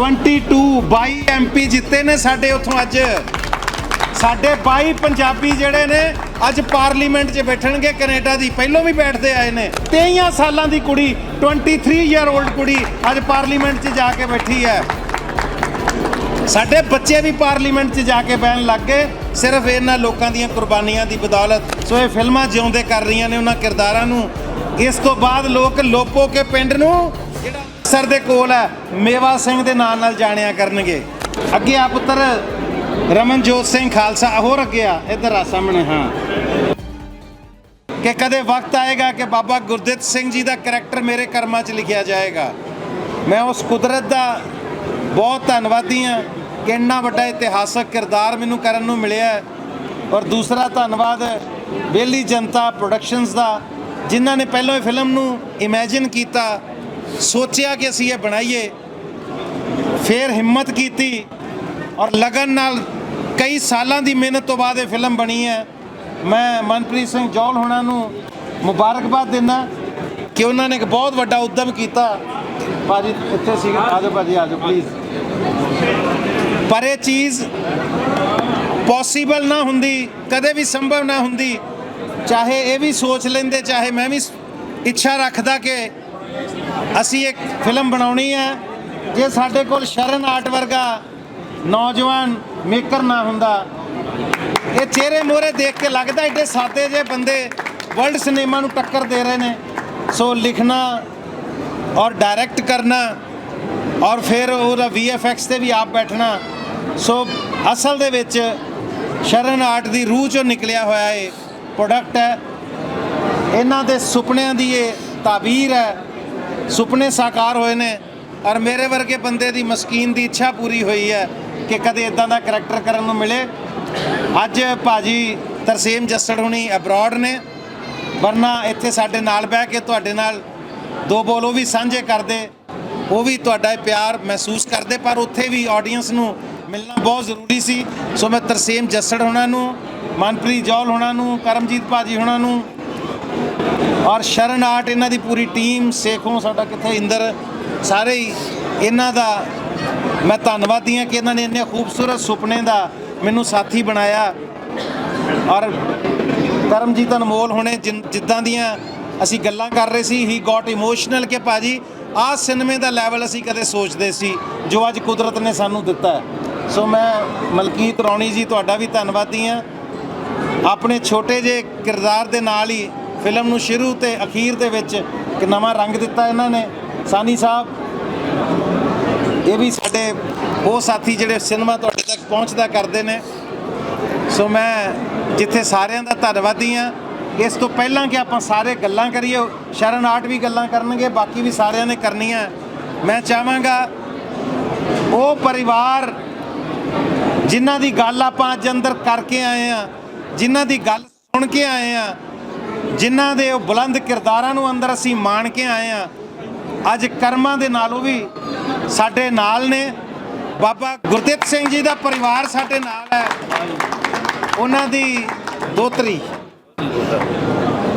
22 22 MP ਜਿੱਤੇ ਨੇ ਸਾਡੇ ਉੱਥੋਂ ਅੱਜ। ਸਾਡੇ 22 ਪੰਜਾਬੀ ਜਿਹੜੇ ਨੇ, ਅੱਜ ਪਾਰਲੀਮੈਂਟ 'ਚ ਬੈਠਣਗੇ ਕੈਨੇਡਾ ਦੀ। ਪਹਿਲੋਂ ਵੀ ਬੈਠਦੇ ਆਏ ਨੇ। 23 ਸਾਲਾਂ ਦੀ ਕੁੜੀ 23 ਇਅਰ 올ਡ ਕੁੜੀ ਅੱਜ ਪਾਰਲੀਮੈਂਟ 'ਚ ਜਾ ਕੇ ਬੈਠੀ ਹੈ। ਸਾਡੇ ਬੱਚੇ ਵੀ ਪਾਰਲੀਮੈਂਟ 'ਚ ਜਾ ਕੇ ਬਹਿਣ ਲੱਗ ਗਏ। ਸਿਰਫ ਇਹਨਾਂ ਲੋਕਾਂ ਦੀਆਂ ਕੁਰਬਾਨੀਆਂ ਦੀ ਬਦੌਲਤ। ਸੋ ਇਹ ਫਿਲਮਾਂ ਜਿਉਂਦੇ ਕਰ ਰਹੀਆਂ ਨੇ ਉਹਨਾਂ ਕਿਰਦਾਰਾਂ ਨੂੰ। ਇਸ ਤੋਂ ਬਾਅਦ ਲੋਕ ਲੋਪੋ ਕੇ ਪਿੰਡ ਨੂੰ, ਜਿਹੜਾ ਸਰ ਦੇ ਕੋਲ ਹੈ। ਮੇਵਾ ਸਿੰਘ ਦੇ ਨਾਂ ਨਾਲ ਜਾਣਿਆ ਕਰਨਗੇ। ਅੱਗੇ ਆ ਪੁੱਤਰ, ਰਮਨਜੋਤ ਸਿੰਘ ਖਾਲਸਾ, ਹੋਰ ਅੱਗੇ ਆ। ਇੱਧਰ ਆ ਸਾਹਮਣੇ, ਹਾਂ। ਕਿ ਕਦੇ ਵਕਤ ਆਏਗਾ ਕਿ ਬਾਬਾ ਗੁਰਦਿੱਤ ਸਿੰਘ ਜੀ ਦਾ ਕਰੈਕਟਰ ਮੇਰੇ ਕਰਮਾਂ 'ਚ ਲਿਖਿਆ ਜਾਏਗਾ। ਮੈਂ ਉਸ ਕੁਦਰਤ ਦਾ ਬਹੁਤ ਧੰਨਵਾਦੀ ਹਾਂ ਕਿ ਇੰਨਾ ਵੱਡਾ ਇਤਿਹਾਸਕ ਕਿਰਦਾਰ ਮੈਨੂੰ ਕਰਨ ਨੂੰ ਮਿਲਿਆ ਔਰ ਦੂਸਰਾ ਧੰਨਵਾਦ ਬੇਲੀ ਜਨਤਾ ਪ੍ਰੋਡਕਸ਼ਨਸ ਦਾ, ਜਿਨ੍ਹਾਂ ਨੇ ਪਹਿਲਾਂ ਇਹ ਫਿਲਮ ਨੂੰ ਇਮੇਜਿਨ ਕੀਤਾ ਸੋਚਿਆ ਕਿ ਅਸੀਂ ਇਹ ਬਣਾਈਏ। ਫਿਰ ਹਿੰਮਤ ਕੀਤੀ ਔਰ ਲਗਨ ਨਾਲ ਕਈ ਸਾਲਾਂ ਦੀ ਮਿਹਨਤ ਤੋਂ ਬਾਅਦ ਇਹ ਫਿਲਮ ਬਣੀ ਹੈ। ਮੈਂ ਮਨਪ੍ਰੀਤ ਸਿੰਘ ਜੌਲ ਹੋਣਾ ਨੂੰ ਮੁਬਾਰਕਬਾਦ ਦਿੰਦਾ ਕਿ ਉਹਨਾਂ ਨੇ ਇੱਕ ਬਹੁਤ ਵੱਡਾ ਉਦਮ ਕੀਤਾ। ਭਾਜੀ, ਇੱਥੇ ਸੀ ਆਜੋ ਭਾਜੀ ਆਜੋ ਪਲੀਜ਼ ਪਰ ਇਹ ਚੀਜ਼ ਪੋਸੀਬਲ ਨਾ ਹੁੰਦੀ, ਕਦੇ ਵੀ ਸੰਭਵ ਨਾ ਹੁੰਦੀ। ਚਾਹੇ ਇਹ ਵੀ ਸੋਚ ਲੈਂਦੇ, ਚਾਹੇ ਮੈਂ ਵੀ ਇੱਛਾ ਰੱਖਦਾ ਕਿ ਅਸੀਂ ਇੱਕ ਫਿਲਮ ਬਣਾਉਣੀ ਹੈ, ਜੇ ਸਾਡੇ ਕੋਲ ਸ਼ਰਨ ਆਰਟ ਵਰਗਾ ਨੌਜਵਾਨ ਮੇਕਰ ਨਾ ਹੁੰਦਾ। ਇਹ ਚਿਹਰੇ ਮੋਹਰੇ ਦੇਖ ਕੇ ਲੱਗਦਾ ਏਡੇ ਸਾਦੇ ਜਿਹੇ ਬੰਦੇ ਵਰਲਡ ਸਿਨੇਮਾ ਨੂੰ ਟੱਕਰ ਦੇ ਰਹੇ ਨੇ। ਸੋ ਲਿਖਣਾ ਔਰ ਡਾਇਰੈਕਟ ਕਰਨਾ ਔਰ ਫਿਰ ਉਹਦਾ VFX ਤੇ ਵੀ ਆਪ ਬੈਠਣਾ। ਸੋ ਅਸਲ ਦੇ ਵਿੱਚ ਸ਼ਰਨ ਆਰਟ ਦੀ ਰੂਹ ਚੋਂ ਨਿਕਲਿਆ ਹੋਇਆ ਇਹ ਪ੍ਰੋਡਕਟ ਹੈ। ਇਹਨਾਂ ਦੇ ਸੁਪਨਿਆਂ ਦੀ ਇਹ ਤਾਬੀਰ ਹੈ। ਸੁਪਨੇ ਸਾਕਾਰ ਹੋਏ ਨੇ ਔਰ ਮੇਰੇ ਵਰਗੇ ਬੰਦੇ ਦੀ ਮਸਕੀਨ ਦੀ ਇੱਛਾ ਪੂਰੀ ਹੋਈ ਹੈ ਕਿ ਕਦੇ ਇਦਾਂ ਦਾ ਕਰੈਕਟਰ ਕਰਨ ਨੂੰ ਮਿਲੇ। ਅੱਜ ਭਾਜੀ ਤਰਸੇਮ ਜੱਸੜ ਹੁਣੀ ਅਬਰੋਡ ਨੇ, ਵਰਨਾ ਇੱਥੇ ਸਾਡੇ ਨਾਲ ਬਹਿ ਕੇ ਤੁਹਾਡੇ ਨਾਲ ਦੋ ਬੋਲ ਉਹ ਵੀ ਸਾਂਝੇ ਕਰਦੇ, ਉਹ ਵੀ ਤੁਹਾਡਾ ਪਿਆਰ ਮਹਿਸੂਸ ਕਰਦੇ, ਪਰ ਉੱਥੇ ਵੀ ਆਡੀਅנס ਨੂੰ ਮਿਲਣਾ ਬਹੁਤ ਜ਼ਰੂਰੀ ਸੀ। ਸੋ ਮੈਂ ਤਰਸੇਮ ਜੱਸੜ ਹੁਣਾਂ ਨੂੰ, ਮਨਪ੍ਰੀਤ ਜੌਲ ਹੁਣਾਂ ਨੂੰ, ਕਰਮਜੀਤ ਭਾਜੀ ਹੋਣਾ ਨੂੰ ਔਰ ਸ਼ਰਨ ਆਰਟ ਇਹਨਾਂ ਦੀ ਪੂਰੀ ਟੀਮ, ਸੇਖੋਂ ਸਾਡਾ ਕਿੱਥੇ ਇੰਦਰ, ਸਾਰੇ ਹੀ ਇਹਨਾਂ ਦਾ ਮੈਂ ਧੰਨਵਾਦੀ ਹਾਂ ਕਿ ਇਹਨਾਂ ਨੇ ਇੰਨੇ ਖੂਬਸੂਰਤ ਸੁਪਨੇ ਦਾ ਮੈਨੂੰ ਸਾਥੀ ਬਣਾਇਆ। ਔਰ ਕਰਮਜੀਤ ਅਨਮੋਲ ਹੋਣੇ ਜਿਨ- ਜਿੱਦਾਂ ਦੀਆਂ ਅਸੀਂ ਗੱਲਾਂ ਕਰ ਰਹੇ ਸੀ ਹੀ ਗਾਟ ਇਮੋਸ਼ਨਲ ਕਿ ਭਾਜੀ ਆਹ ਸਿਨੇਮੇ ਦਾ ਲੈਵਲ ਅਸੀਂ ਕਦੇ ਸੋਚਦੇ ਸੀ, ਜੋ ਅੱਜ ਕੁਦਰਤ ਨੇ ਸਾਨੂੰ ਦਿੱਤਾ ਸੋ ਮੈਂ ਮਲਕੀਤ ਰੌਣੀ ਜੀ, ਤੁਹਾਡਾ ਵੀ ਧੰਨਵਾਦੀ ਹਾਂ। ਆਪਣੇ ਛੋਟੇ ਜਿਹੇ ਕਿਰਦਾਰ ਦੇ ਨਾਲ ਹੀ ਫਿਲਮ ਨੂੰ ਸ਼ੁਰੂ ਤੇ ਅਖੀਰ ਦੇ ਵਿੱਚ ਇੱਕ ਨਵਾਂ ਰੰਗ ਦਿੱਤਾ ਇਹਨਾਂ ਨੇ। ਸਾਨੀ ਸਾਹਿਬ, ਇਹ ਵੀ ਸਾਡੇ ਉਹ ਸਾਥੀ ਜਿਹੜੇ ਸਿਨੇਮਾ ਤੁਹਾਡੇ ਤੱਕ ਪਹੁੰਚਦਾ ਕਰਦੇ ਨੇ। ਸੋ ਮੈਂ ਜਿੱਥੇ ਸਾਰਿਆਂ ਦਾ ਧੰਨਵਾਦੀ ਹਾਂ, ਇਸ ਤੋਂ ਪਹਿਲਾਂ ਕਿ ਆਪਾਂ ਸਾਰੇ ਗੱਲਾਂ ਕਰੀਏ ਸ਼ਰਨ ਆਰਟ ਵੀ ਗੱਲਾਂ ਕਰਨਗੇ, ਬਾਕੀ ਵੀ ਸਾਰਿਆਂ ਨੇ ਕਰਨੀਆਂ। ਮੈਂ ਚਾਹਾਂਗਾ ਉਹ ਪਰਿਵਾਰ ਜਿਨ੍ਹਾਂ ਦੀ ਗੱਲ ਆਪਾਂ ਅੱਜ ਅੰਦਰ ਕਰਕੇ ਆਏ ਆ ਜਿਨ੍ਹਾਂ ਦੀ ਗੱਲ ਸੁਣ ਕੇ ਆਏ ਆ ਜਿਨ੍ਹਾਂ ਦੇ ਉਹ ਬੁਲੰਦ ਕਿਰਦਾਰਾਂ ਨੂੰ ਅੰਦਰ ਅਸੀਂ ਮਾਣ ਕੇ ਆਏ ਆ ਅੱਜ ਕਰਮਾਂ ਦੇ ਨਾਲੋਂ ਵੀ ਸਾਡੇ ਨਾਲ ਨੇ। ਬਾਬਾ ਗੁਰਦਿੱਤ ਸਿੰਘ ਜੀ ਦਾ ਪਰਿਵਾਰ ਸਾਡੇ ਨਾਲ ਹੈ। ਉਹਨਾਂ ਦੀ ਦੋਤਰੀ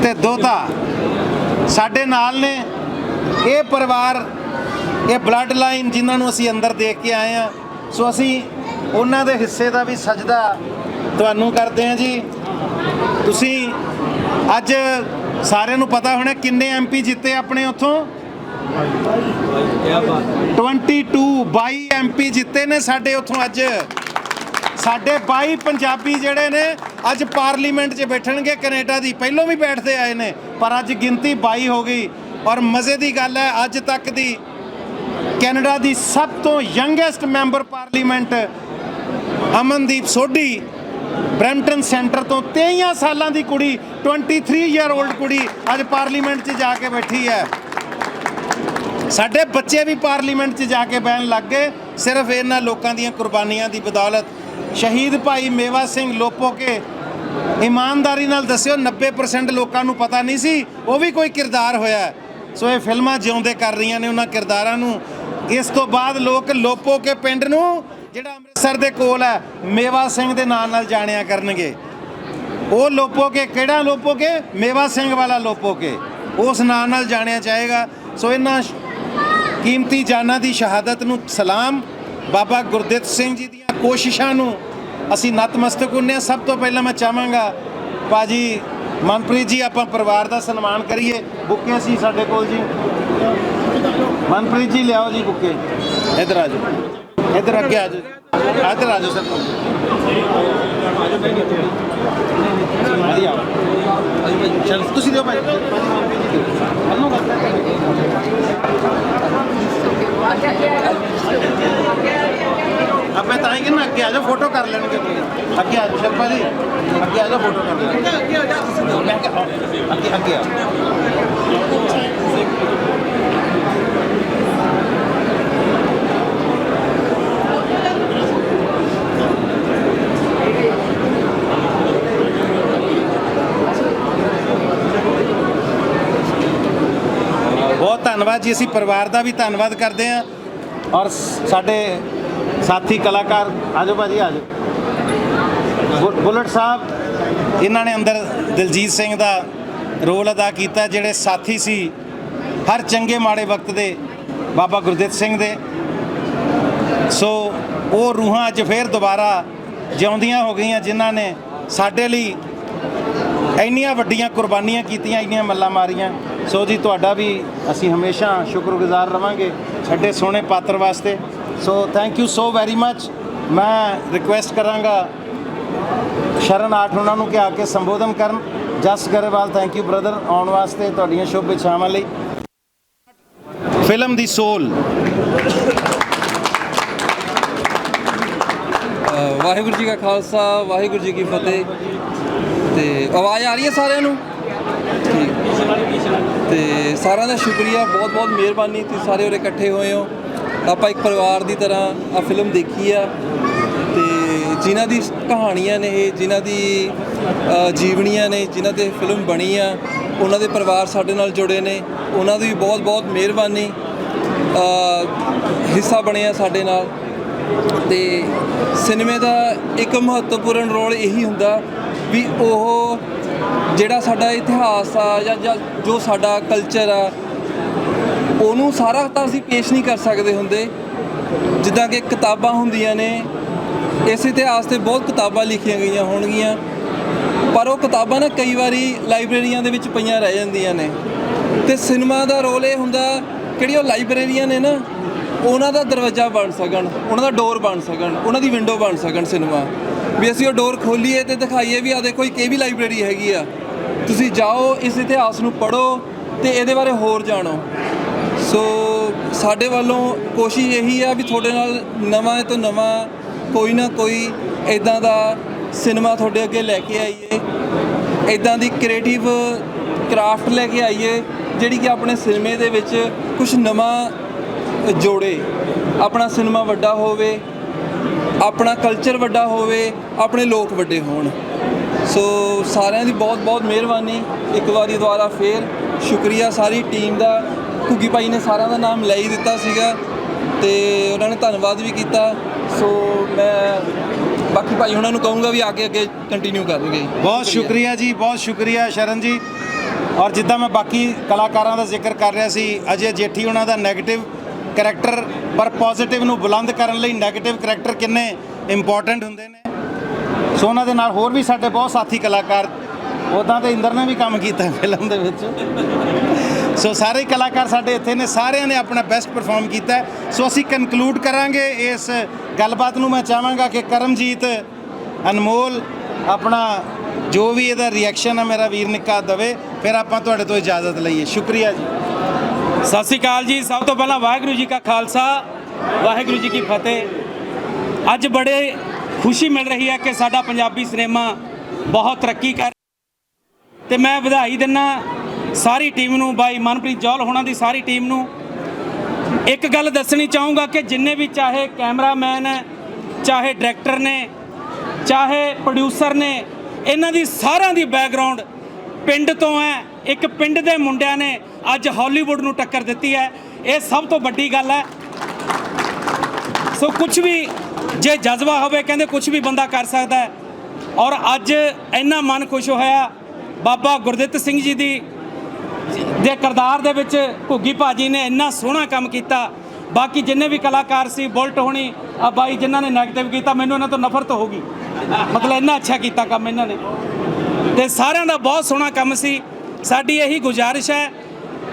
ਤੇ ਦੋਤਾ ਸਾਡੇ ਨਾਲ ਨੇ। ਇਹ ਪਰਿਵਾਰ, ਇਹ ਬਲੱਡ ਲਾਈਨ ਜਿਨ੍ਹਾਂ ਨੂੰ ਅਸੀਂ ਅੰਦਰ ਦੇਖ ਕੇ ਆਏ ਆ ਸੋ ਅਸੀਂ ਉਹਨਾਂ ਦੇ ਹਿੱਸੇ ਦਾ ਵੀ ਸਜਦਾ ਤੁਹਾਨੂੰ ਕਰਦੇ ਹਾਂ ਜੀ। ਤੁਸੀਂ ਅੱਜ ਸਾਰਿਆਂ ਨੂੰ ਪਤਾ ਹੋਣਾ ਕਿੰਨੇ ਐਮਪੀ ਜਿੱਤੇ ਆਪਣੇ ਉੱਥੋਂ? 22 22 ਐਮਪੀ ਜਿੱਤੇ ਨੇ ਸਾਡੇ ਉੱਥੋਂ ਅੱਜ। ਸਾਡੇ 22 ਪੰਜਾਬੀ ਜਿਹੜੇ ਨੇ ਅੱਜ ਪਾਰਲੀਮੈਂਟ 'ਚ ਬੈਠਣਗੇ ਕੈਨੇਡਾ ਦੀ। ਪਹਿਲੋਂ ਵੀ ਬੈਠਦੇ ਆਏ ਨੇ, ਪਰ ਅੱਜ ਗਿਣਤੀ 22 ਹੋ ਗਈ। ਔਰ ਮਜ਼ੇ ਦੀ ਗੱਲ ਹੈ, ਅੱਜ ਤੱਕ ਦੀ ਕੈਨੇਡਾ ਦੀ ਸਭ ਤੋਂ youngest member parliament Amandeep Sodhi Brampton centre ਤੋਂ 23 ਸਾਲਾਂ ਦੀ ਕੁੜੀ 23 ਈਅਰ 올ਡ ਕੁੜੀ ਅੱਜ ਪਾਰਲੀਮੈਂਟ 'ਚ ਜਾ ਕੇ ਬੈਠੀ ਹੈ। ਸਾਡੇ ਬੱਚੇ ਵੀ ਪਾਰਲੀਮੈਂਟ 'ਚ ਜਾ ਕੇ ਬਹਿਣ ਲੱਗ ਗਏ। ਸਿਰਫ ਇਹਨਾਂ ਲੋਕਾਂ ਦੀਆਂ ਕੁਰਬਾਨੀਆਂ ਦੀ ਬਦੌਲਤ ਸ਼ਹੀਦ ਭਾਈ ਮੇਵਾ ਸਿੰਘ ਲੋਪੋਕੇ ਇਮਾਨਦਾਰੀ ਨਾਲ ਦੱਸਿਓ 90% ਲੋਕਾਂ ਨੂੰ ਪਤਾ ਨਹੀਂ ਸੀ, ਉਹ ਵੀ ਕੋਈ ਕਿਰਦਾਰ ਹੋਇਆ ਸੋ ਇਹ ਫਿਲਮਾਂ ਜਿਉਂਦੇ ਕਰ ਰਹੀਆਂ ਨੇ ਉਹਨਾਂ ਕਿਰਦਾਰਾਂ ਨੂੰ। ਇਸ ਤੋਂ ਬਾਅਦ ਲੋਕ ਲੋਪੋ ਕੇ ਪਿੰਡ ਨੂੰ ਜਿਹੜਾ ਅੰਮ੍ਰਿਤਸਰ ਦੇ ਕੋਲ ਹੈ, ਮੇਵਾ ਸਿੰਘ ਦੇ ਨਾਂ ਨਾਲ ਜਾਣਿਆ ਕਰਨਗੇ। ਉਹ ਲੋਪੋਕੇ ਕਿਹੜਾ ਲੋਪੋਕੇ ਮੇਵਾ ਸਿੰਘ ਵਾਲਾ ਲੋਪੋਕੇ ਉਸ ਨਾਂ ਨਾਲ ਜਾਣਿਆ ਜਾਏਗਾ। ਸੋ ਇਹਨਾਂ ਕੀਮਤੀ ਜਾਨਾਂ ਦੀ ਸ਼ਹਾਦਤ ਨੂੰ ਸਲਾਮ। ਬਾਬਾ ਗੁਰਦਿੱਤ ਸਿੰਘ ਜੀ ਦੀਆਂ ਕੋਸ਼ਿਸ਼ਾਂ ਨੂੰ ਅਸੀਂ ਨਤਮਸਤਕ ਹੁੰਨੇ ਹਾਂ। ਸਭ ਤੋਂ ਪਹਿਲਾਂ ਮੈਂ ਚਾਹਾਂਗਾ ਬਾਜੀ ਮਨਪ੍ਰੀਤ ਜੀ, ਆਪਾਂ ਪਰਿਵਾਰ ਦਾ ਸਨਮਾਨ ਕਰੀਏ। ਬੁੱਕੇ ਸੀ ਸਾਡੇ ਕੋਲ ਜੀ। ਮਨਪ੍ਰੀਤ ਜੀ, ਲਿਆਓ ਜੀ ਬੁੱਕੇ। ਇੱਧਰ ਆ ਜਾਓ। ਇੱਧਰ ਅੱਗੇ ਆ ਜਾਓ ਇੱਧਰ ਆ ਜਾਓ ਸਰ ਵਧੀਆ ਚਲ ਤੁਸੀਂ ਦਿਓ ਭਾਈ ਹਲੋ ਆਪੇ ਤਾਂ ਹੀ ਕਿ ਨਾ ਅੱਗੇ ਆ ਜਾਓ ਫੋਟੋ ਕਰ ਲੈਣਗੇ ਤੁਸੀਂ। ਅੱਗੇ ਆ ਜਾਓ ਸ਼ਰਪਾ ਜੀ ਅੱਗੇ ਆ ਜਾਓ ਫੋਟੋ ਕਰ ਲੈਣਗੇ ਅੱਗੇ ਆ ਜਾਓ ਮੈਂ ਕਿਹਾ, ਅੱਗੇ ਅੱਗੇ ਆ ਬਹੁਤ ਧੰਨਵਾਦ ਜੀ, ਅਸੀਂ ਪਰਿਵਾਰ ਦਾ ਵੀ ਧੰਨਵਾਦ ਕਰਦੇ ਹਾਂ। ਔਰ ਸਾਡੇ ਸਾਥੀ ਕਲਾਕਾਰ, ਆਜੋ ਭਾਜੀ, ਆਜੋ। ਬੁਲਟ ਸਾਹਿਬ, ਇਹਨਾਂ ਨੇ ਅੰਦਰ ਦਿਲਜੀਤ ਸਿੰਘ ਦਾ ਰੋਲ ਅਦਾ ਕੀਤਾ, ਜਿਹੜੇ ਸਾਥੀ ਸੀ ਹਰ ਚੰਗੇ ਮਾੜੇ ਵਕਤ ਦੇ ਬਾਬਾ ਗੁਰਦਿੱਤ ਸਿੰਘ ਦੇ। ਸੋ ਉਹ ਰੂਹਾਂ ਅੱਜ ਫੇਰ ਦੁਬਾਰਾ ਜਿਉਂਦੀਆਂ ਹੋ ਗਈਆਂ, ਜਿਨ੍ਹਾਂ ਨੇ ਸਾਡੇ ਲਈ ਇੰਨੀਆਂ ਵੱਡੀਆਂ ਕੁਰਬਾਨੀਆਂ ਕੀਤੀਆਂ, ਇੰਨੀਆਂ ਮੱਲਾਂ ਮਾਰੀਆਂ। ਸੋ ਜੀ, ਤੁਹਾਡਾ ਵੀ ਅਸੀਂ ਹਮੇਸ਼ਾ ਸ਼ੁਕਰਗੁਜ਼ਾਰ ਰਵਾਂਗੇ ਛੱਡੇ ਸੋਹਣੇ ਪਾਤਰ ਵਾਸਤੇ। So thank you so very much ਮੈਂ ਰਿਕੁਐਸਟ ਕਰਾਂਗਾ ਸ਼ਰਨ ਆਠ ਉਹਨਾਂ ਨੂੰ ਕਿ ਆ ਕੇ ਸੰਬੋਧਨ ਕਰਨ। Jas Grewal thank you brother ਆਉਣ ਵਾਸਤੇ ਤੁਹਾਡੀਆਂ ਸ਼ੁਭ ਇੱਛਾਵਾਂ ਲਈ। ਫਿਲਮ ਦੀ ਸੋਲ। ਵਾਹਿਗੁਰੂ ਜੀ ਕਾ ਖਾਲਸਾ, ਵਾਹਿਗੁਰੂ ਜੀ ਕੀ ਫਤਿਹ। ਤੇ ਆਵਾਜ਼ ਆ ਰਹੀ ਹੈ ਸਾਰਿਆਂ ਨੂੰ? ਠੀਕ। ਤੇ ਸਾਰਿਆਂ ਦਾ ਸ਼ੁਕਰੀਆ, ਬਹੁਤ ਬਹੁਤ ਮਿਹਰਬਾਨੀ, ਤੁਸੀਂ ਸਾਰੇ ਉਰੇ ਇਕੱਠੇ ਹੋਏ ਹੋ। ਆਪਾਂ ਇੱਕ ਪਰਿਵਾਰ ਦੀ ਤਰ੍ਹਾਂ ਆ ਫਿਲਮ ਦੇਖੀ ਆ। ਤੇ ਜਿਨ੍ਹਾਂ ਦੀ ਕਹਾਣੀਆਂ ਨੇ ਇਹ ਜਿਨ੍ਹਾਂ ਦੀ ਜੀਵਨੀਆਂ ਨੇ, ਜਿਨ੍ਹਾਂ ਤੇ ਫਿਲਮ ਬਣੀ ਆ, ਉਹਨਾਂ ਦੇ ਪਰਿਵਾਰ ਸਾਡੇ ਨਾਲ ਜੁੜੇ ਨੇ। ਉਹਨਾਂ ਦੀ ਬਹੁਤ ਬਹੁਤ ਮਿਹਰਬਾਨੀ ਹਿੱਸਾ ਬਣੇ ਆ ਸਾਡੇ ਨਾਲ। ਤੇ ਸਿਨੇਮੇ ਦਾ ਇੱਕ ਮਹੱਤਵਪੂਰਨ ਰੋਲ ਇਹੀ ਹੁੰਦਾ ਵੀ ਉਹ ਜਿਹੜਾ ਸਾਡਾ ਇਤਿਹਾਸ ਆ ਜਾਂ ਜੋ ਸਾਡਾ ਕਲਚਰ ਆ, ਉਹਨੂੰ ਸਾਰਾ ਤਾਂ ਅਸੀਂ ਪੇਸ਼ ਨਹੀਂ ਕਰ ਸਕਦੇ ਹੁੰਦੇ। ਜਿੱਦਾਂ ਕਿ ਕਿਤਾਬਾਂ ਹੁੰਦੀਆਂ ਨੇ, ਇਸ ਇਤਿਹਾਸ ਤੇ ਬਹੁਤ ਕਿਤਾਬਾਂ ਲਿਖੀਆਂ ਗਈਆਂ ਹੋਣਗੀਆਂ। ਪਰ ਉਹ ਕਿਤਾਬਾਂ ਨਾ ਕਈ ਵਾਰੀ ਲਾਇਬ੍ਰੇਰੀਆਂ ਦੇ ਵਿੱਚ ਪਈਆਂ ਰਹਿ ਜਾਂਦੀਆਂ ਨੇ। ਤੇ ਸਿਨੇਮਾ ਦਾ ਰੋਲ ਇਹ ਹੁੰਦਾ, ਕਿਹੜੀ ਉਹ ਲਾਇਬ੍ਰੇਰੀਆਂ ਨੇ ਨਾ, ਉਹਨਾਂ ਦਾ ਦਰਵਾਜ਼ਾ ਬਣ ਸਕਣ, ਉਹਨਾਂ ਦਾ ਡੋਰ ਬਣ ਸਕਣ, ਉਹਨਾਂ ਦੀ ਵਿੰਡੋ ਬਣ ਸਕਣ ਸਿਨੇਮਾ। ਵੀ ਅਸੀਂ ਉਹ ਡੋਰ ਖੋਲੀਏ ਤੇ ਦਿਖਾਈਏ ਵੀ ਆ ਦੇਖੋ, ਇੱਕ ਇਹ ਵੀ ਲਾਇਬ੍ਰੇਰੀ ਹੈਗੀ ਆ। ਤੁਸੀਂ ਜਾਓ, ਇਸ ਇਤਿਹਾਸ ਨੂੰ ਪੜ੍ਹੋ ਤੇ ਇਹਦੇ ਬਾਰੇ ਹੋਰ ਜਾਣੋ। ਸੋ ਸਾਡੇ ਵੱਲੋਂ ਕੋਸ਼ਿਸ਼ ਇਹੀ ਆ ਵੀ ਤੁਹਾਡੇ ਨਾਲ ਨਵਾਂ ਤੋਂ ਨਵਾਂ ਕੋਈ ਨਾ ਕੋਈ ਇਦਾਂ ਦਾ ਸਿਨੇਮਾ ਤੁਹਾਡੇ ਅੱਗੇ ਲੈ ਕੇ ਆਈਏ ਇਦਾਂ ਦੀ ਕ੍ਰੀਏਟਿਵ ਕਰਾਫਟ ਲੈ ਕੇ ਆਈਏ, ਜਿਹੜੀ ਕਿ ਆਪਣੇ ਸਿਨੇਮੇ ਦੇ ਵਿੱਚ ਕੁਝ ਨਵਾਂ ਜੋੜੇ, ਆਪਣਾ ਸਿਨੇਮਾ ਵੱਡਾ ਹੋਵੇ ਆਪਣਾ ਕਲਚਰ ਵੱਡਾ ਹੋਵੇ, ਆਪਣੇ ਲੋਕ ਵੱਡੇ ਹੋਣ। ਸੋ ਸਾਰਿਆਂ ਦੀ ਬਹੁਤ ਬਹੁਤ ਮਿਹਰਬਾਨੀ। ਇੱਕ ਵਾਰੀ ਦੁਬਾਰਾ ਫੇਰ ਸ਼ੁਕਰੀਆ ਸਾਰੀ ਟੀਮ ਦਾ। ਘੁੱਗੀ ਭਾਈ ਨੇ ਸਾਰਿਆਂ ਦਾ ਨਾਮ ਲੈ ਹੀ ਦਿੱਤਾ ਸੀਗਾ ਤੇ ਉਹਨਾਂ ਨੇ ਧੰਨਵਾਦ ਵੀ ਕੀਤਾ। ਸੋ ਮੈਂ ਬਾਕੀ ਭਾਈ ਉਹਨਾਂ ਨੂੰ ਕਹੂੰਗਾ ਵੀ ਆ ਕੇ ਅੱਗੇ ਕੰਟੀਨਿਊ ਕਰਨਗੇ। ਬਹੁਤ ਸ਼ੁਕਰੀਆ ਜੀ, ਬਹੁਤ ਸ਼ੁਕਰੀਆ ਸ਼ਰਨ ਜੀ। ਔਰ ਜਿੱਦਾਂ ਮੈਂ ਬਾਕੀ ਕਲਾਕਾਰਾਂ ਦਾ ਜ਼ਿਕਰ ਕਰ ਰਿਹਾ ਸੀ, ਅਜੇ ਜੇਠੀ ਉਹਨਾਂ ਦਾ 네ਗੇਟਿਵ ਕੈਰੈਕਟਰ ਪਰ ਪੋਜ਼ਿਟਿਵ ਨੂੰ ਬੁਲੰਦ ਕਰਨ ਲਈ 네ਗੇਟਿਵ ਕੈਰੈਕਟਰ ਕਿੰਨੇ ਇੰਪੋਰਟੈਂਟ ਹੁੰਦੇ ਨੇ। ਸੋ ਉਹਨਾਂ ਦੇ ਨਾਲ ਹੋਰ ਵੀ ਸਾਡੇ ਬਹੁਤ ਸਾਥੀ ਕਲਾਕਾਰ ਉਦਾਂ ਤੇ ਇੰਦਰ ਨੇ ਵੀ ਕੰਮ ਕੀਤਾ ਫਿਲਮ ਦੇ ਵਿੱਚ। ਸੋ ਸਾਰੇ ਕਲਾਕਾਰ ਸਾਡੇ ਇੱਥੇ ਨੇ, ਸਾਰਿਆਂ ਨੇ ਆਪਣਾ ਬੈਸਟ ਪਰਫਾਰਮ ਕੀਤਾ। ਸੋ ਅਸੀਂ ਕਨਕਲੂਡ ਕਰਾਂਗੇ ਇਸ ਗੱਲਬਾਤ ਨੂੰ। ਮੈਂ ਚਾਹਾਂਗਾ ਕਿ ਕਰਮਜੀਤ, ਅਨਮੋਲ, ਆਪਣਾ ਜੋ ਵੀ ਇਹਦਾ ਰਿਐਕਸ਼ਨ ਹੈ ਮੇਰਾ ਵੀਰ ਨਿੱਕਾ ਦਵੇ, ਫਿਰ ਆਪਾਂ ਤੁਹਾਡੇ ਤੋਂ ਇਜਾਜ਼ਤ ਲਈਏ। ਸ਼ੁਕਰੀਆ ਜੀ। ਸਤਿ ਸ਼੍ਰੀ ਅਕਾਲ ਜੀ। ਸਭ ਤੋਂ ਪਹਿਲਾਂ ਵਾਹਿਗੁਰੂ ਜੀ ਕਾ ਖਾਲਸਾ, ਵਾਹਿਗੁਰੂ ਜੀ ਕੀ ਫਤਿਹ। ਅੱਜ ਬੜੇ ਖੁਸ਼ੀ ਮਿਲ ਰਹੀ ਹੈ ਕਿ ਸਾਡਾ ਪੰਜਾਬੀ ਸਿਨੇਮਾ ਬਹੁਤ ਤਰੱਕੀ ਕਰ ਤੇ ਮੈਂ ਵਧਾਈ ਦਿੰਨਾ ਸਾਰੀ ਟੀਮ ਨੂੰ, ਬਾਈ ਮਨਪ੍ਰੀਤ ਜੌਲ ਹੋਣਾ ਦੀ ਸਾਰੀ ਟੀਮ ਨੂੰ। ਇੱਕ ਗੱਲ ਦੱਸਣੀ ਚਾਹੂੰਗਾ ਕਿ ਜਿੰਨੇ ਵੀ ਚਾਹੇ ਕੈਮਰਾਮੈਨ ਹੈ ਚਾਹੇ ਡਾਇਰੈਕਟਰ ਨੇ, ਚਾਹੇ ਪ੍ਰੋਡਿਊਸਰ ਨੇ, ਇਹਨਾਂ ਦੀ ਸਾਰਿਆਂ ਦੀ ਬੈਕਗ੍ਰਾਉਂਡ ਪਿੰਡ ਤੋਂ ਹੈ। ਇੱਕ ਪਿੰਡ ਦੇ ਮੁੰਡਿਆਂ ਨੇ ਅੱਜ ਹਾਲੀਵੁੱਡ ਨੂੰ ਟੱਕਰ ਦਿੱਤੀ ਹੈ। ਇਹ ਸਭ ਤੋਂ ਵੱਡੀ ਗੱਲ ਹੈ। ਸੋ ਕੁਝ ਵੀ ਜੇ ਜਜ਼ਬਾ ਹੋਵੇ, ਕਹਿੰਦੇ ਕੁਝ ਵੀ ਬੰਦਾ ਕਰ ਸਕਦਾ ਹੈ। ਔਰ ਅੱਜ ਇੰਨਾ ਮਨ ਖੁਸ਼ ਹੋਇਆ, ਬਾਬਾ ਗੁਰਦਿੱਤ ਸਿੰਘ ਜੀ ਦੀ, ਦੇ ਕਿਰਦਾਰ ਦੇ ਵਿੱਚ ਘੁੱਗੀ ਭਾਜੀ ਨੇ ਇੰਨਾ ਸੋਹਣਾ ਕੰਮ ਕੀਤਾ। ਬਾਕੀ ਜਿੰਨੇ ਵੀ ਕਲਾਕਾਰ ਸੀ, ਬੁਲਟ ਹੋਣੀ, ਆ ਬਾਈ ਜਿਨ੍ਹਾਂ ਨੇ ਨੈਗੇਟਿਵ ਕੀਤਾ, ਮੈਨੂੰ ਇਹਨਾਂ ਤੋਂ ਨਫ਼ਰਤ ਹੋ ਗਈ। ਮਤਲਬ ਇੰਨਾ ਅੱਛਾ ਕੀਤਾ ਕੰਮ ਇਹਨਾਂ ਨੇ। ਤੇ ਸਾਰਿਆਂ ਦਾ ਬਹੁਤ ਸੋਹਣਾ ਕੰਮ ਸੀ। ਸਾਡੀ ਇਹੀ ਗੁਜ਼ਾਰਿਸ਼ ਹੈ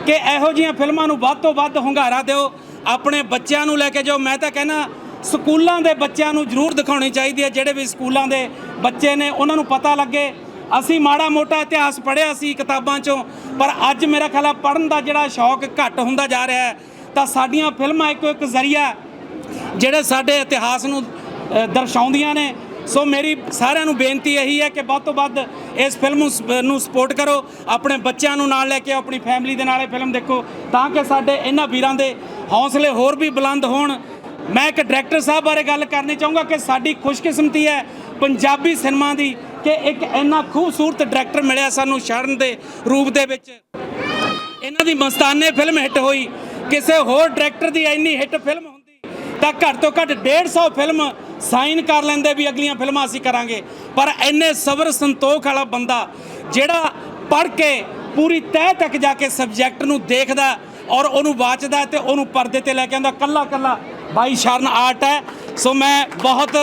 ਕਿ ਇਹੋ ਜਿਹੀਆਂ ਫਿਲਮਾਂ ਨੂੰ ਵੱਧ ਤੋਂ ਵੱਧ ਹੁੰਗਾਰਾ ਦਿਓ। ਆਪਣੇ ਬੱਚਿਆਂ ਨੂੰ ਲੈ ਕੇ ਜਾਓ। ਮੈਂ ਤਾਂ ਕਹਿੰਦਾ, ਸਕੂਲਾਂ ਦੇ ਬੱਚਿਆਂ ਨੂੰ ਜ਼ਰੂਰ ਦਿਖਾਉਣੀ ਚਾਹੀਦੀ ਹੈ। ਜਿਹੜੇ ਵੀ ਸਕੂਲਾਂ ਦੇ ਬੱਚੇ ਨੇ, ਉਹਨਾਂ ਨੂੰ ਪਤਾ ਲੱਗੇ। ਅਸੀਂ ਮਾੜਾ ਮੋਟਾ ਇਤਿਹਾਸ ਪੜ੍ਹਿਆ ਸੀ ਕਿਤਾਬਾਂ 'ਚੋਂ, ਪਰ ਅੱਜ ਮੇਰਾ ਖਿਆਲ ਆ, ਪੜ੍ਹਨ ਦਾ ਜਿਹੜਾ ਸ਼ੌਕ ਘੱਟ ਹੁੰਦਾ ਜਾ ਰਿਹਾ ਹੈ, ਤਾਂ ਸਾਡੀਆਂ ਫਿਲਮਾਂ ਇੱਕੋ ਇੱਕ ਜ਼ਰੀਆ ਜਿਹੜੇ ਸਾਡੇ ਇਤਿਹਾਸ ਨੂੰ ਦਰਸਾਉਂਦੀਆਂ ਨੇ। ਸੋ ਮੇਰੀ ਸਾਰਿਆਂ ਨੂੰ ਬੇਨਤੀ ਇਹੀ ਹੈ ਕਿ ਵੱਧ ਤੋਂ ਵੱਧ ਇਸ ਫਿਲਮ ਨੂੰ ਸ- ਨੂੰ ਸਪੋਰਟ ਕਰੋ, ਆਪਣੇ ਬੱਚਿਆਂ ਨੂੰ ਨਾਲ ਲੈ ਕੇ ਆਪਣੀ ਫੈਮਿਲੀ ਦੇ ਨਾਲ ਇਹ ਫਿਲਮ ਦੇਖੋ, ਤਾਂ ਕਿ ਸਾਡੇ ਇਹਨਾਂ ਵੀਰਾਂ ਦੇ ਹੌਸਲੇ ਹੋਰ ਵੀ ਬੁਲੰਦ ਹੋਣ। ਮੈਂ ਇੱਕ ਡਾਇਰੈਕਟਰ ਸਾਹਿਬ ਬਾਰੇ ਗੱਲ ਕਰਨੀ ਚਾਹੂੰਗਾ ਕਿ ਸਾਡੀ ਖੁਸ਼ਕਿਸਮਤੀ ਹੈ ਪੰਜਾਬੀ ਸਿਨੇਮਾ ਦੀ ਕਿ ਇੱਕ ਇੰਨਾ ਖੂਬਸੂਰਤ ਡਾਇਰੈਕਟਰ ਮਿਲਿਆ ਸਾਨੂੰ ਸ਼ਰਨ ਦੇ ਰੂਪ ਦੇ ਵਿੱਚ। ਇਹਨਾਂ ਦੀ ਮਸਤਾਨੇ ਫਿਲਮ ਹਿੱਟ ਹੋਈ, ਕਿਸੇ ਹੋਰ ਡਾਇਰੈਕਟਰ ਦੀ ਇੰਨੀ ਹਿੱਟ ਫਿਲਮ ਹੁੰਦੀ ਤਾਂ ਘੱਟ ਤੋਂ ਘੱਟ 150 ਫਿਲਮ ਸਾਈਨ ਕਰ ਲੈਂਦੇ ਵੀ ਅਗਲੀਆਂ ਫਿਲਮਾਂ ਅਸੀਂ ਕਰਾਂਗੇ। ਪਰ ਇੰਨੇ ਸਬਰ ਸੰਤੋਖ ਵਾਲਾ ਬੰਦਾ ਜਿਹੜਾ ਪੜ੍ਹ ਕੇ ਪੂਰੀ ਤਹਿ ਤੱਕ ਜਾ ਕੇ ਸਬਜੈਕਟ ਨੂੰ ਦੇਖਦਾ ਔਰ ਉਹਨੂੰ ਵਾਚਦਾ ਤੇ ਉਹਨੂੰ ਪਰਦੇ ਤੇ ਲੈ ਕੇ ਆਉਂਦਾ, ਕੱਲਾ ਕੱਲਾ ਬਾਈ ਸ਼ਰਨ ਆਰਟ ਹੈ। ਸੋ ਮੈਂ ਬਹੁਤ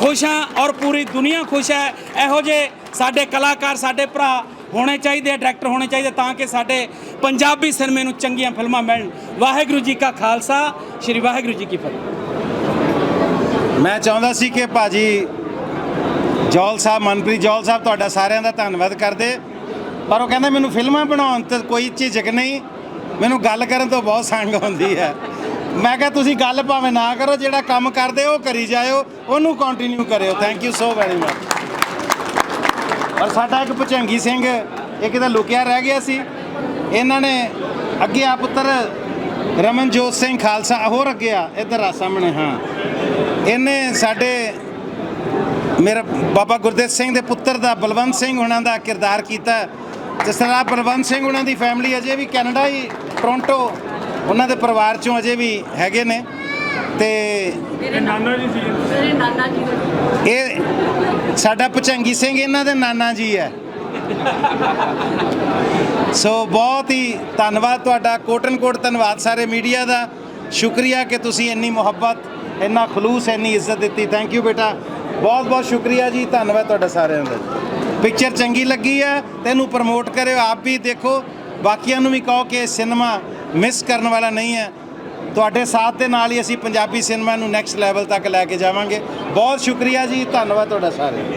ਖੁਸ਼ ਹਾਂ ਔਰ ਪੂਰੀ ਦੁਨੀਆ ਖੁਸ਼ ਹੈ। ਇਹੋ ਜਿਹੇ ਸਾਡੇ ਕਲਾਕਾਰ, ਸਾਡੇ ਭਰਾ ਹੋਣੇ ਚਾਹੀਦੇ ਡਾਇਰੈਕਟਰ ਹੋਣੇ ਚਾਹੀਦੇ ਤਾਂ ਕਿ ਸਾਡੇ ਪੰਜਾਬੀ ਸਿਨੇਮੇ ਨੂੰ ਚੰਗੀਆਂ ਫਿਲਮਾਂ ਮਿਲਣ। ਵਾਹਿਗੁਰੂ ਜੀ ਕਾ ਖਾਲਸਾ, ਸ੍ਰੀ ਵਾਹਿਗੁਰੂ ਜੀ ਕੀ ਫਤਿਹ। ਮੈਂ ਚਾਹੁੰਦਾ ਸੀ ਕਿ ਭਾਜੀ ਜੌਲ ਸਾਹਿਬ, ਮਨਪ੍ਰੀਤ ਜੌਲ ਸਾਹਿਬ ਤੁਹਾਡਾ ਸਾਰਿਆਂ ਦਾ ਧੰਨਵਾਦ ਕਰਦੇ। ਪਰ ਉਹ ਕਹਿੰਦੇ ਮੈਨੂੰ ਫਿਲਮਾਂ ਬਣਾਉਣ ਤੇ ਕੋਈ ਝਿਜਕ ਨਹੀਂ, ਮੈਨੂੰ ਗੱਲ ਕਰਨ ਤੋਂ ਬਹੁਤ ਸੰਗ ਆਉਂਦੀ ਹੈ। ਮੈਂ ਕਿਹਾ ਤੁਸੀਂ ਗੱਲ ਭਾਵੇਂ ਨਾ ਕਰੋ, ਜਿਹੜਾ ਕੰਮ ਕਰਦੇ ਹੋ ਉਹ ਕਰੀ ਜਾਇਓ, ਉਹਨੂੰ ਕੰਟੀਨਿਊ ਕਰਿਓ। Thank you so very much ਔਰ ਸਾਡਾ ਇੱਕ ਭਚੰਗੀ ਸਿੰਘ ਇੱਕ ਤਾਂ ਲੁਕਿਆ ਰਹਿ ਗਿਆ ਸੀ। ਇਹਨਾਂ ਨੇ ਅੱਗੇ ਆ ਪੁੱਤਰ ਰਮਨਜੋਤ ਸਿੰਘ ਖਾਲਸਾ, ਹੋਰ ਅੱਗੇ ਆ, ਇੱਧਰ ਆ ਸਾਹਮਣੇ, ਹਾਂ। ਇਹਨੇ ਸਾਡੇ ਮੇਰਾ ਬਾਬਾ ਗੁਰਦੇਵ ਸਿੰਘ ਦੇ ਪੁੱਤਰ ਦਾ ਬਲਵੰਤ ਸਿੰਘ ਉਹਨਾਂ ਦਾ ਕਿਰਦਾਰ ਕੀਤਾ। ਜਿਸ ਤਰ੍ਹਾਂ ਬਲਵੰਤ ਸਿੰਘ ਉਹਨਾਂ ਦੀ ਫੈਮਿਲੀ ਅਜੇ ਵੀ ਕੈਨੇਡਾ ਹੀ ਟੋਰਾਂਟੋ ਉਹਨਾਂ ਦੇ ਪਰਿਵਾਰ ਚੋਂ ਅਜੇ ਵੀ ਹੈਗੇ ਨੇ। ਤੇ ਮੇਰੇ ਨਾਨਾ ਜੀ ਸੀ। ਮੇਰੇ ਨਾਨਾ ਜੀ ਦਾ ਇਹ ਸਾਡਾ ਭਚੰਗੀ ਸਿੰਘ ਇਹਨਾਂ ਦੇ ਨਾਨਾ ਜੀ ਹੈ। ਸੋ ਬਹੁਤ ਹੀ ਧੰਨਵਾਦ ਤੁਹਾਡਾ। ਕੋਟਨ ਕੋਟ ਧੰਨਵਾਦ ਸਾਰੇ ਮੀਡੀਆ ਦਾ। ਸ਼ੁਕਰੀਆ ਕਿ ਤੁਸੀਂ ਇੰਨੀ ਮੁਹੱਬਤ ਇੰਨਾ ਖਲੂਸ, ਇੰਨੀ ਇੱਜ਼ਤ ਦਿੱਤੀ। ਥੈਂਕ ਯੂ ਬੇਟਾ। ਬਹੁਤ ਬਹੁਤ ਸ਼ੁਕਰੀਆ ਜੀ। ਧੰਨਵਾਦ ਤੁਹਾਡਾ ਸਾਰਿਆਂ ਦਾ। ਪਿਕਚਰ ਚੰਗੀ ਲੱਗੀ ਹੈ। ਤੇ ਇਹਨੂੰ ਪ੍ਰਮੋਟ ਕਰਿਓ। ਆਪ ਵੀ ਦੇਖੋ। ਬਾਕੀਆਂ ਨੂੰ ਵੀ ਕਹੋ ਕਿ ਸਿਨੇਮਾ ਮਿਸ ਕਰਨ ਵਾਲਾ ਨਹੀਂ ਹੈ। ਤੁਹਾਡੇ ਸਾਥ ਦੇ ਨਾਲ ਹੀ ਅਸੀਂ ਪੰਜਾਬੀ ਸਿਨੇਮਾ ਨੂੰ ਨੈਕਸਟ ਲੈਵਲ ਤੱਕ ਲੈ ਕੇ ਜਾਵਾਂਗੇ। ਬਹੁਤ ਸ਼ੁਕਰੀਆ ਜੀ। ਧੰਨਵਾਦ ਤੁਹਾਡਾ ਸਾਰਿਆਂ ਦਾ।